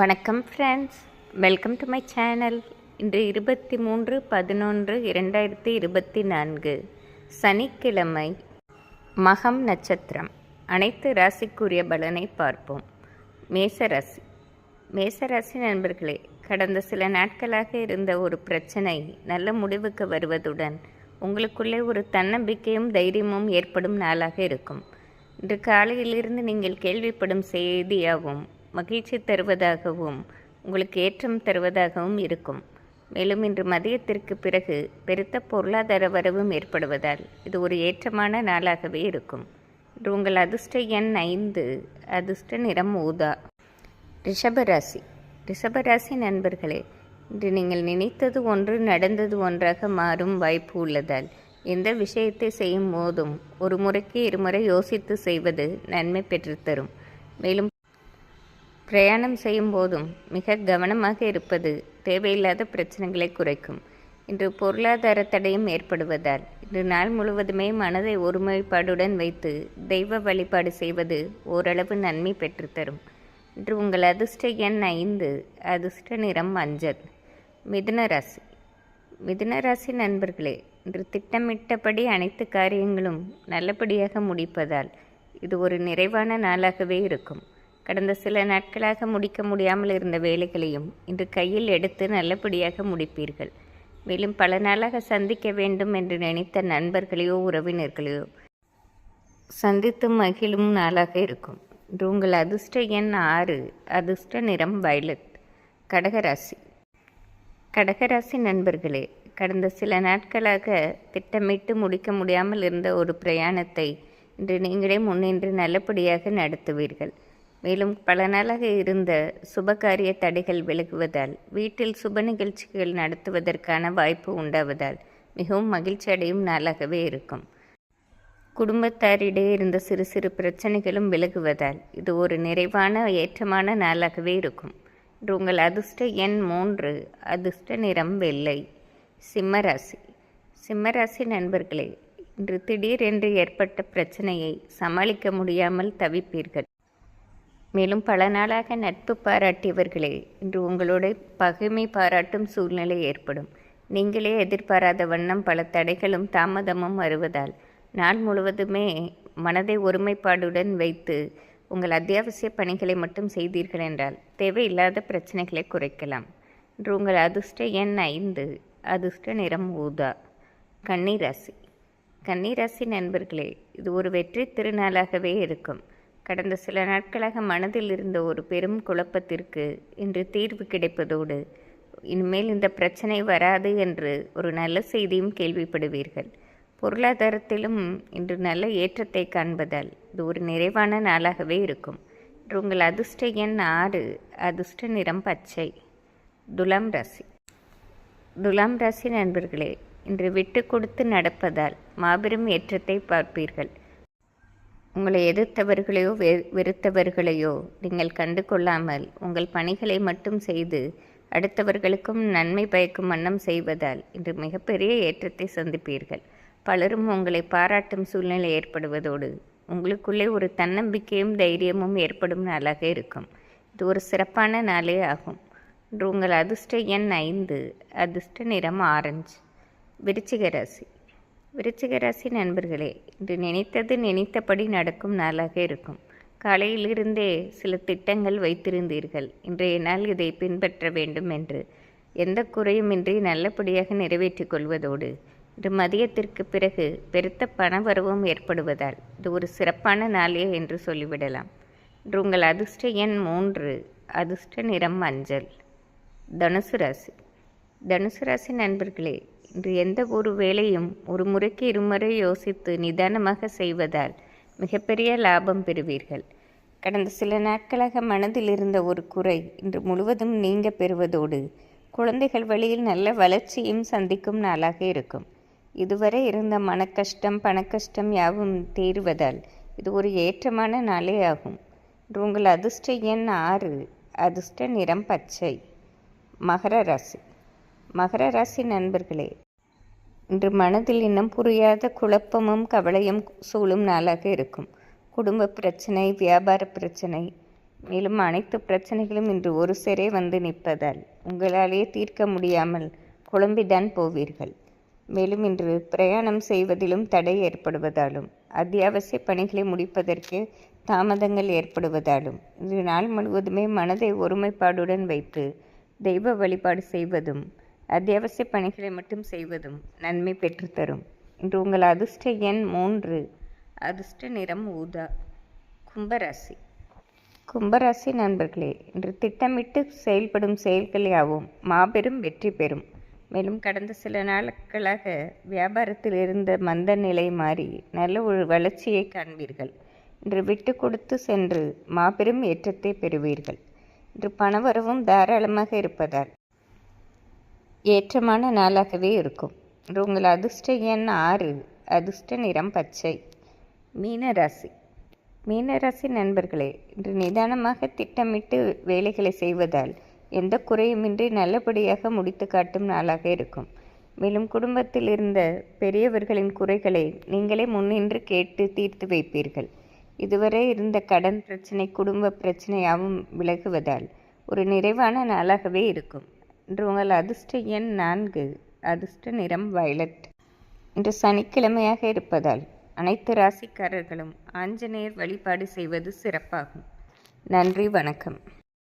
வணக்கம் friends welcome to my channel இன்று இருபத்தி மூன்று பதினொன்று இரண்டாயிரத்தி இருபத்தி நான்கு. சனிக்கிழமை மகம் நட்சத்திரம். அனைத்து ராசிக்குரிய பலனை பார்ப்போம். மேசராசி மேசராசி நண்பர்களே கடந்த சில நாட்களாக இருந்த ஒரு பிரச்சனை நல்ல முடிவுக்கு வருவதுடன் உங்களுக்குள்ளே ஒரு தன்னம்பிக்கையும் தைரியமும் ஏற்படும் நாளாக இருக்கும். இன்று காலையிலிருந்து நீங்கள் கேள்விப்படும் செய்தியாகவும் மகிழ்ச்சி தருவதாகவும் உங்களுக்கு ஏற்றம் தருவதாகவும் இருக்கும். மேலும் இன்று மதியத்திற்கு பிறகு பெருத்த பொருளாதார வரவும் ஏற்படுவதால் இது ஒரு ஏற்றமான நாளாகவே இருக்கும். இன்று உங்கள் அதிர்ஷ்ட எண் ஐந்து அதிர்ஷ்ட நிறம் ஊதா. ரிஷபராசி. ரிஷபராசி நண்பர்களே இன்று நீங்கள் நினைத்தது ஒன்று நடந்தது ஒன்றாக மாறும் வாய்ப்பு உள்ளதால் எந்த விஷயத்தை செய்யும் போதும் ஒரு முறைக்கு இருமுறை யோசித்து செய்வது நன்மை பெற்றுத்தரும் மேலும் பிரயாணம் செய்யும் போதும் மிக கவனமாக இருப்பது தேவையில்லாத பிரச்சனைகளை குறைக்கும். இன்று பொருளாதார தடையும் ஏற்படுவதால் இன்று நாள் முழுவதுமே மனதை ஒருமைப்பாடுடன் வைத்து தெய்வ வழிபாடு செய்வது ஓரளவு நன்மை பெற்றுத்தரும் இன்று உங்கள் அதிர்ஷ்ட எண் ஐந்து அதிர்ஷ்ட நிறம் மஞ்சள். மிதுன ராசி. மிதுன ராசி நண்பர்களே இன்று திட்டமிட்டபடி அனைத்து காரியங்களும் நல்லபடியாக முடிப்பதால் இது ஒரு நிறைவான நாளாகவே இருக்கும். கடந்த சில நாட்களாக முடிக்க முடியாமல் இருந்த வேலைகளையும் இன்று கையில் எடுத்து நல்லபடியாக முடிப்பீர்கள். மேலும் பல நாளாக சந்திக்க வேண்டும் என்று நினைத்த நண்பர்களையோ உறவினர்களையோ சந்தித்து மகிழும் நாளாக இருக்கும். இன்று உங்கள் அதிர்ஷ்ட எண் ஆறு அதிர்ஷ்ட நிறம் வயலட் கடகராசி. கடகராசி நண்பர்களே கடந்த சில நாட்களாக திட்டமிட்டு முடிக்க முடியாமல் இருந்த ஒரு பிரயாணத்தை இன்று நீங்களே முன்னின்று நல்லபடியாக நடத்துவீர்கள். மேலும் பல நாளாக இருந்த சுபகாரிய தடைகள் விலகுவதால் வீட்டில் சுப நிகழ்ச்சிகள் நடத்துவதற்கான வாய்ப்பு உண்டாவதால் மிகவும் மகிழ்ச்சி அடையும் நாளாகவே இருக்கும். குடும்பத்தாரிடையே இருந்த சிறு சிறு பிரச்சனைகளும் விலகுவதால் இது ஒரு நிறைவான ஏற்றமான நாளாகவே இருக்கும். இன்று உங்கள் அதிர்ஷ்ட எண் மூன்று அதிர்ஷ்ட நிறம் வெள்ளை சிம்மராசி. சிம்மராசி நண்பர்களே இன்று திடீரென்று ஏற்பட்ட பிரச்சனையை சமாளிக்க முடியாமல் தவிப்பீர்கள். மேலும் பல நாளாக நட்பு பாராட்டியவர்களே இன்று உங்களோட பகைமை பாராட்டும் சூழ்நிலை ஏற்படும். நீங்களே எதிர்பாராத வண்ணம் பல தடைகளும் தாமதமும் வருவதால் நாள் முழுவதுமே மனதை ஒருமைப்பாடுடன் வைத்து உங்கள் அத்தியாவசிய பணிகளை மட்டும் செய்தீர்கள் என்றால் தேவையில்லாத பிரச்சனைகளை குறைக்கலாம். இன்று உங்கள் அதிர்ஷ்ட எண் ஐந்து அதிர்ஷ்ட நிறம் ஊதா. கன்னிராசி. கன்னிராசி நண்பர்களே இது ஒரு வெற்றி திருநாளாகவே இருக்கும். கடந்த சில நாட்களாக மனதில் இருந்த ஒரு பெரும் குழப்பத்திற்கு இன்று தீர்வு கிடைப்பதோடு இனிமேல் இந்த பிரச்சனை வராது என்று ஒரு நல்ல செய்தியும் கேள்விப்படுவீர்கள். பொருளாதாரத்திலும் இன்று நல்ல ஏற்றத்தை காண்பதால் இது ஒரு நிறைவான நாளாகவே இருக்கும். இன்று உங்கள் அதிர்ஷ்ட எண் ஆறு அதிர்ஷ்ட நிறம் பச்சை. துலாம் ராசி. துலாம் ராசி நண்பர்களே இன்று விட்டு கொடுத்து நடப்பதால் மாபெரும் ஏற்றத்தை பார்ப்பீர்கள். உங்களை எதிர்த்தவர்களையோ வெ வெறுத்தவர்களையோ நீங்கள் கண்டு கொள்ளாமல் உங்கள் பணிகளை மட்டும் செய்து அடுத்தவர்களுக்கும் நன்மை பயக்கும் வண்ணம் செய்வதால் இன்று மிகப்பெரிய ஏற்றத்தை சந்திப்பீர்கள். பலரும் உங்களை பாராட்டும் சூழ்நிலை ஏற்படுவதோடு உங்களுக்குள்ளே ஒரு தன்னம்பிக்கையும் தைரியமும் ஏற்படும் நாளாக இருக்கும். இது ஒரு சிறப்பான நாளே ஆகும். இன்று உங்கள் அதிர்ஷ்ட எண் ஐந்து அதிர்ஷ்ட நிறம் ஆரஞ்சு. விருச்சிக ராசி. விருச்சிகராசி நண்பர்களே இன்று நினைத்தது நினைத்தபடி நடக்கும் நாளாக இருக்கும். காலையிலிருந்தே சில திட்டங்கள் வைத்திருந்தீர்கள். இன்றைய நாள் இதை பின்பற்ற வேண்டும் என்று. எந்த குறையுமின்றி நல்லபடியாக நிறைவேற்றிக் கொள்வதோடு இன்று மதியத்திற்கு பிறகு பெருத்த பணவரவும் ஏற்படுவதால் இது ஒரு சிறப்பான நாளே என்று சொல்லிவிடலாம். இன்று உங்கள் அதிர்ஷ்ட எண் மூன்று அதிர்ஷ்ட நிறம் மஞ்சள். தனுசு ராசி. தனுசு ராசி நண்பர்களே இன்று எந்த ஒரு வேலையும் ஒரு முறைக்கு இருமுறை யோசித்து நிதானமாக செய்வதால் மிகப்பெரிய லாபம் பெறுவீர்கள். கடந்த சில நாட்களாக மனதில் இருந்த ஒரு குறை இன்று முழுவதும் நீங்க பெறுவதோடு குழந்தைகள் வழியில் நல்ல வளர்ச்சியும் சந்திக்கும் நாளாக இருக்கும். இதுவரை இருந்த மனக்கஷ்டம் பணக்கஷ்டம் யாவும் தீருவதால் இது ஒரு ஏற்றமான நாளே ஆகும். உங்கள் அதிர்ஷ்ட எண் ஆறு அதிர்ஷ்ட நிறம் பச்சை. மகர ராசி. மகர ராசி நண்பர்களே இன்று மனதில் இன்னும் புரியாத குழப்பமும் கவலையும் சூழும் நாளாக இருக்கும். குடும்ப பிரச்சனை வியாபார பிரச்சனை மேலும் அனைத்து பிரச்சனைகளும் இன்று ஒரு சேரே வந்து நிற்பதால் உங்களாலேயே தீர்க்க முடியாமல் குழம்பிதான் போவீர்கள். மேலும் இன்று பிரயாணம் செய்வதிலும் தடை ஏற்படுவதாலும் அத்தியாவசிய பணிகளை முடிப்பதற்கு தாமதங்கள் ஏற்படுவதாலும் இன்று நாள் முழுவதுமே மனதை ஒருமைப்பாடுடன் வைத்து தெய்வ வழிபாடு செய்வதும் அத்தியாவசிய பணிகளை மட்டும் செய்வதும் நன்மை பெற்றுத்தரும். இன்று உங்கள் அதிர்ஷ்ட எண் மூன்று. அதிர்ஷ்ட நிறம் ஊதா. கும்பராசி. கும்பராசி நண்பர்களே இன்று திட்டமிட்டு செயல்படும் செயல்கள் மாபெரும் வெற்றி பெறும். மேலும் கடந்த சில நாட்களாக வியாபாரத்தில் இருந்த மந்த நிலை மாறி நல்ல ஒரு வளர்ச்சியை காண்பீர்கள். இன்று விட்டு கொடுத்து சென்று மாபெரும் ஏற்றத்தை பெறுவீர்கள். இன்று பணவரவும் தாராளமாக இருப்பதால் ஏற்றமான நாளாகவே இருக்கும். உங்கள் அதிர்ஷ்ட எண் ஆறு. அதிர்ஷ்ட நிறம் பச்சை. மீனராசி. மீனராசி நண்பர்களே இன்று நிதானமாக திட்டமிட்டு வேலைகளை செய்வதால் எந்த குறையுமின்றி நல்லபடியாக முடித்து காட்டும் நாளாக இருக்கும். மேலும் குடும்பத்தில் இருந்த பெரியவர்களின் குறைகளை நீங்களே முன்னின்று கேட்டு தீர்த்து வைப்பீர்கள். இதுவரை இருந்த கடன் பிரச்சனை குடும்ப பிரச்சனையாகவும் விலகுவதால் ஒரு நிறைவான நாளாகவே இருக்கும். இன்று உங்கள் அதிர்ஷ்ட எண் நான்கு. அதிர்ஷ்ட நிறம் வயலட். இன்று சனிக்கிழமையாக இருப்பதால் அனைத்து ராசிக்காரர்களும் ஆஞ்சநேயர் வழிபாடு செய்வது சிறப்பாகும். நன்றி வணக்கம்.